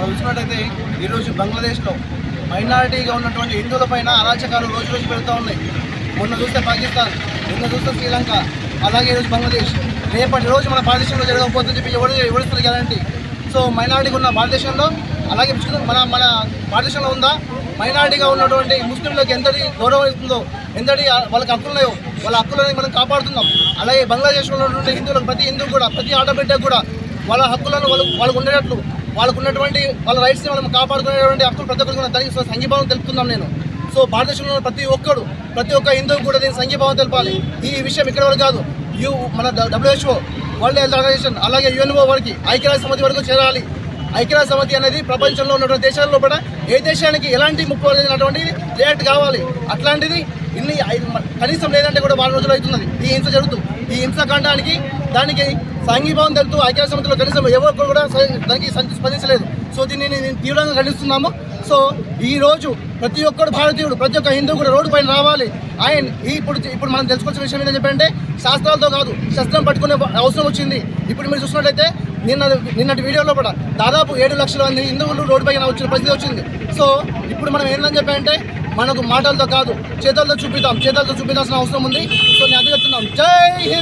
మనం చూసినట్టయితే ఈరోజు బంగ్లాదేశ్లో మైనారిటీగా ఉన్నటువంటి హిందువుల పైన అరాచకాలు రోజు రోజు పెడుతూ ఉన్నాయి. మొన్న చూస్తే పాకిస్తాన్ నిన్న చూస్తే శ్రీలంక అలాగే ఈరోజు బంగ్లాదేశ్. రేపటి రోజు మన భారతదేశంలో జరగకపోతుందని చెప్పి ఎవరు ఎవరిస్తారు గ్యారంటీ? సో మైనారిటీగా ఉన్న భారతదేశంలో అలాగే ముస్లిం- మన మన భారతదేశంలో ఉందా? మైనారిటీగా ఉన్నటువంటి ముస్లింలకు ఎంతటి గౌరవం ఇస్తుందో ఎంతటి వాళ్ళకి హక్కులున్నాయో వాళ్ళ హక్కులని మనం కాపాడుతున్నాం. అలాగే బంగ్లాదేశ్లో ఉన్నటువంటి హిందువులకు ప్రతి హిందువు కూడా ప్రతి ఆడబిడ్డకు కూడా వాళ్ళ హక్కులను వాళ్ళు వాళ్ళకు ఉండేటట్లు వాళ్ళకు ఉన్నటువంటి వాళ్ళ రైట్స్ని మనం కాపాడుకునేటువంటి హక్కులు ప్రతి ఒక్కరికి దానికి సంఘీభావం తెలుపుతున్నాం నేను. సో భారతదేశంలో ప్రతి ఒక్కడు ప్రతి ఒక్క హిందువు కూడా దీనికి సంఘీభావం తెలపాలి. ఈ విషయం ఇక్కడ వరకు కాదు. యూ మన డబ్ల్యూహెచ్ఓ వరల్డ్ హెల్త్ ఆర్గనైజేషన్ అలాగే యుఎన్ఓ వరకు ఐక్యరాజ్య సమితి వరకు చేరాలి. ఐక్యరాజ్య సమితి అనేది ప్రపంచంలో ఉన్నటువంటి దేశాల్లో కూడా ఏ దేశానికి ఎలాంటి ముప్పు అనేటువంటి రియాక్ట్ కావాలి. అట్లాంటిది ఇన్ని ఐదు- కనీసం లేదంటే కూడా వారం రోజులు అవుతున్నది. ఈ హింస జరుగుతుంది ఈ హింసాకాండానికి దానికి సంఘీభావం తెలుపుతూ ఐక్య సమితిలో కనీసం ఎవరు కూడా దానికి స్పందించలేదు. సో దీన్ని నేను తీవ్రంగా ఖండిస్తున్నాము. సో ఈ రోజు ప్రతి ఒక్కడు భారతీయుడు ప్రతి ఒక్క హిందూ కూడా రోడ్డు పైన రావాలి. ఆయన ఇప్పుడు ఇప్పుడు మనం తెలుసుకోవాల్సిన విషయం ఏంటని చెప్పంటే శాస్త్రాలతో కాదు శస్త్రం పట్టుకునే అవసరం వచ్చింది. ఇప్పుడు మీరు చూసినట్లయితే నిన్న నిన్నటి వీడియోలో కూడా దాదాపు ఏడు లక్షల మంది హిందువులు రోడ్డు పైన వచ్చిన పరిస్థితి వచ్చింది. సో ఇప్పుడు మనం ఏంటని చెప్పంటే మనకు మాటలతో కాదు చేతలతో చూపిద్దాం చేతలతో చూపించాల్సిన అవసరం ఉంది. సో నేను అది చెప్తున్నాం జై హింద్!